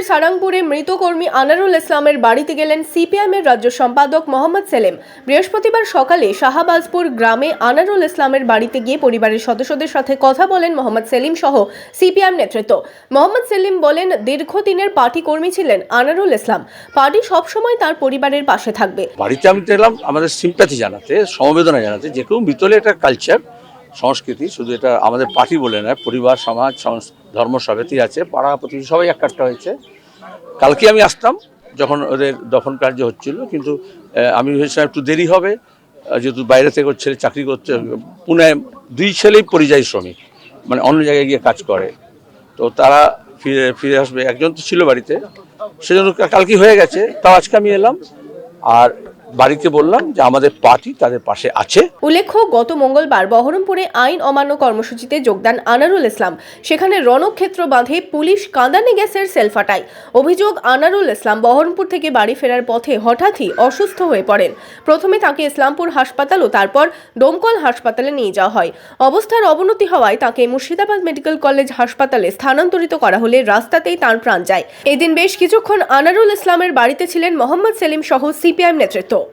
মুর্শিদাবাদের সারাংপুরে মৃত কর্মী আনারুল ইসলামের বাড়িতে গেলেন সিপিএমের রাজ্য সম্পাদক মোহাম্মদ সেলিম। বৃহস্পতিবার সকালে শাহাবাজপুর গ্রামে আনারুল ইসলামের বাড়িতে গিয়ে পরিবারের সদস্যদের সাথে কথা বলেন মোহাম্মদ সেলিম সহ সিপিএম নেতৃত্ব। মোহাম্মদ সেলিম বলেন, দীর্ঘদিনের পার্টি কর্মী ছিলেন আনারুল ইসলাম। পার্টি সবসময় তার পরিবারের পাশে থাকবে। বাড়িতে আমি এলাম আমাদের সিম্প্যাথি জানাতে, সমবেদনা জানাতে, যে কেউ মৃতলে একটা কালচার সংস্কৃতি, শুধু এটা আমাদের পার্টি বলে নয়, পরিবার, সমাজ, সংস- ধর্ম সবেতেই আছে, পাড়া প্রতিবেশী সবাই একাট্টা হয়েছে। কালকে আমি আসতাম, যখন ওদের দফন কার্য হচ্ছিল, কিন্তু আমি ভেবেছিলাম একটু দেরি হবে যেহেতু বাইরে থেকে ছেলে চাকরি করতে পুনে দুই ছেলেই পরিযায়ী শ্রমিক মানে অন্য জায়গায় গিয়ে কাজ করে। তো তারা ফিরে ফিরে আসবে, একজন তো ছিল বাড়িতে, সেজন্য কালকে হয়ে গেছে, তাও আজকে আমি এলাম, আর বাড়িতে বললাম যে আমাদের পার্টি তাদের পাশে আছে। উল্লেখ্য, গত মঙ্গলবার বহরমপুরে আইন অমান্য কর্মসূচিতে যোগদান আনারুল ইসলাম। সেখানে রণক্ষেত্র বাঁধে পুলিশ কাঁদানে গ্যাসের সেলফাটায় অভিযোগ, আনারুল ইসলাম বহরমপুর থেকে বাড়ি ফেরার পথে হঠাৎই অসুস্থ হয়ে পড়েন। প্রথমে তাকে ইসলামপুর হাসপাতাল ও তারপর ডোমকল হাসপাতালে নিয়ে যাওয়া হয়। অবস্থার অবনতি হওয়ায় তাকে মুর্শিদাবাদ মেডিকেল কলেজ হাসপাতালে স্থানান্তরিত করা হলে রাস্তাতেই তার প্রাণ যায়। এদিন বেশ কিছুক্ষণ আনারুল ইসলামের বাড়িতে ছিলেন মোহাম্মদ সেলিম সহ সিপিআইএম নেতৃত্ব।